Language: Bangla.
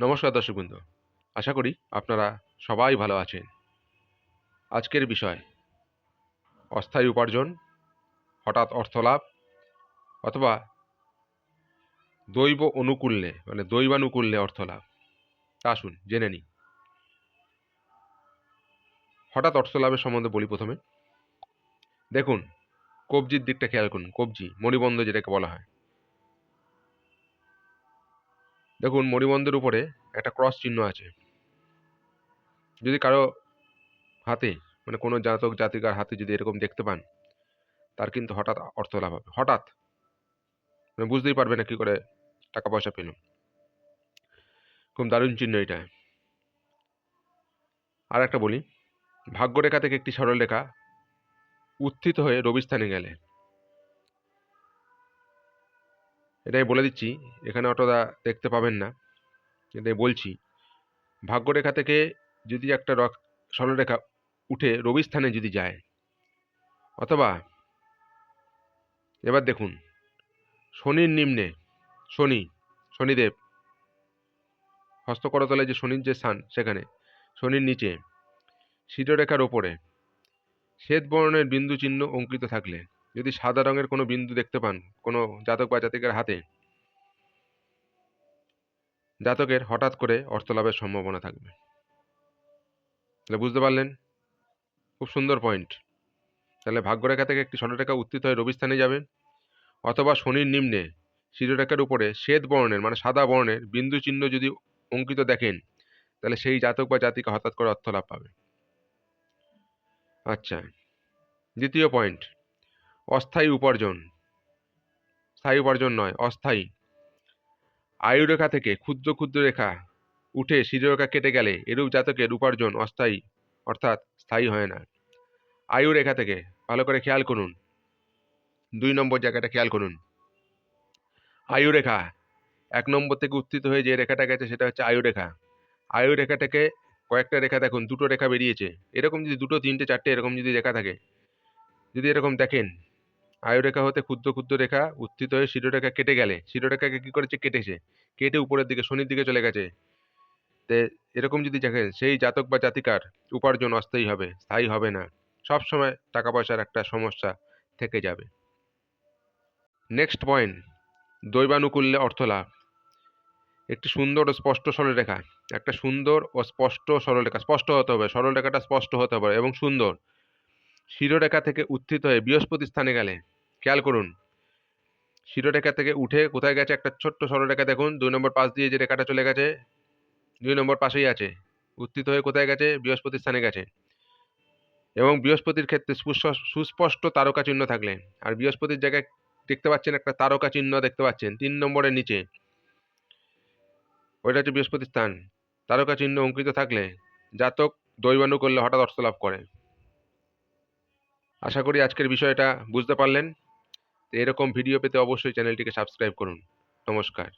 নমস্কার দর্শকবৃন্দ আশা করি আপনারা সবাই ভালো আছেন। আজকের বিষয়, অস্থায়ী উপার্জন, হঠাৎ অর্থলাভ অথবা দৈব অনুকূল্যে মানে দৈবানুকূল্যে অর্থলাভ। তা আসুন জেনে নিই। হঠাৎ অর্থলাভের সম্বন্ধে বলি প্রথমে। দেখুন, কবজির দিকটা খেয়াল করুন। কবজি, মণিবন্ধ যেটাকে বলা হয়। দেখুন, মণিবন্ধের উপরে একটা ক্রস চিহ্ন আছে। যদি কারও হাতে মানে কোনো জাতক, জাতিকার হাতে যদি এরকম দেখতে পান, তার কিন্তু হঠাৎ অর্থ লাভ হবে। হঠাৎ! মানে বুঝতেই পারবে না কী করে টাকা পয়সা পেল। খুব দারুণ চিহ্ন এটা। আর একটা বলি, ভাগ্যরেখা থেকে একটি সরল রেখা উত্থিত হয়ে রবিস্থানে গেলে। এটাই বলে দিচ্ছি, এখানে অতটা দেখতে পাবেন না। এটাই বলছি, ভাগ্যরেখা থেকে যদি একটা রক সরলরেখা উঠে রবিস্থানে যদি যায়, অথবা এবার দেখুন, শনির নিম্নে, শনি, শনিদেব, হস্তকরতলে যে শনির যে স্থান সেখানে, শনির নিচে শিরোরেখার ওপরে শ্বেত বর্ণের বিন্দু চিহ্ন অঙ্কিত থাকলে যদি সাদা রঙের কোনো বিন্দু দেখতে পান, কোনো জাতক বা জাতিকের হাতে, জাতকের হঠাৎ করে অর্থলাভের সম্ভাবনা থাকবে। তাহলে বুঝতে পারলেন? খুব সুন্দর পয়েন্ট তাহলে ভাগ্যরেখা থেকে একটি ষড়রেখা উত্থিত হয়ে রবিস্থানে যাবে অথবা শনির নিম্নে শিরোরেখার উপরে শ্বেত বর্ণের মানে সাদা বর্ণের বিন্দু চিহ্ন যদি অঙ্কিত দেখেন, তাহলে সেই জাতক বা জাতিকে হঠাৎ করে অর্থলাভ পাবে। আচ্ছা দ্বিতীয় পয়েন্ট অস্থায়ী উপার্জন। স্থায়ী উপার্জন নয়, অস্থায়ী। আয়ুরেখা থেকে ক্ষুদ্র ক্ষুদ্র রেখা উঠে শিরোরেখা কেটে গেলে এরূপ জাতকের উপার্জন অস্থায়ী, অর্থাৎ স্থায়ী হয় না। আয়ু রেখা থেকে ভালো করে খেয়াল করুন। দুই নম্বর জায়গাটা খেয়াল করুন। আয়ু রেখা এক নম্বর থেকে উত্থিত হয়ে যে রেখাটা গেছে সেটা হচ্ছে আয়ু রেখা আয়ু রেখা থেকে কয়েকটা রেখা দেখুন, দুটো রেখা বেরিয়েছে। এরকম যদি দুটো, তিনটে, চারটে এরকম যদি রেখা থাকে, যদি এরকম দেখেন আয়ুরেখা হতে ক্ষুদ্র ক্ষুদ্র রেখা উত্থিত হয়ে শিরোরেখা কেটে গেলে, শিরোরেখাকে কী করেছে? কেটেছে। কেটে উপরের দিকে, শনির দিকে চলে গেছে। তে এরকম যদি দেখেন, সেই জাতক বা জাতিকার উপার্জন অস্থায়ী হবে, স্থায়ী হবে না। সব সময় টাকা পয়সার একটা সমস্যা থেকে যাবে। নেক্সট পয়েন্ট দৈবানুকূল্যে অর্থলাভ একটি সুন্দর ও স্পষ্ট সরলরেখা একটা সুন্দর ও স্পষ্ট সরলরেখা স্পষ্ট হতে হবে সরলরেখাটা স্পষ্ট হতে হবে এবং সুন্দর। শিরোরেখা থেকে উত্থিত হয়ে বৃহস্পতি স্থানে গেলে, খেয়াল করুন। শিরোরেখা থেকে উঠে কোথায় গেছে একটা ছোট্ট সরলরেখা দেখুন, দুই নম্বর পাশ দিয়ে যে রেখাটা চলে গেছে, দুই নম্বর পাশেই আছে। উত্থিত হয়ে কোথায় গেছে? বৃহস্পতি স্থানে গেছে। এবং বৃহস্পতির ক্ষেত্রে সুস্পষ্ট তারকা চিহ্ন থাকলে, আর বৃহস্পতির জায়গায় দেখতে পাচ্ছেন একটা তারকা চিহ্ন দেখতে পাচ্ছেন, তিন নম্বরের নিচে। ওইটা হচ্ছে বৃহস্পতি স্থান। তারকা চিহ্ন অঙ্কিত থাকলে, জাতক দৈবাণু করলে হঠাৎ অর্থ লাভ করে। আশা করি আজকের বিষয়টা বুঝতে পারলেন। এরকম ভিডিও পেতে অবশ্যই চ্যানেলটিকে সাবস্ক্রাইব করুন। নমস্কার।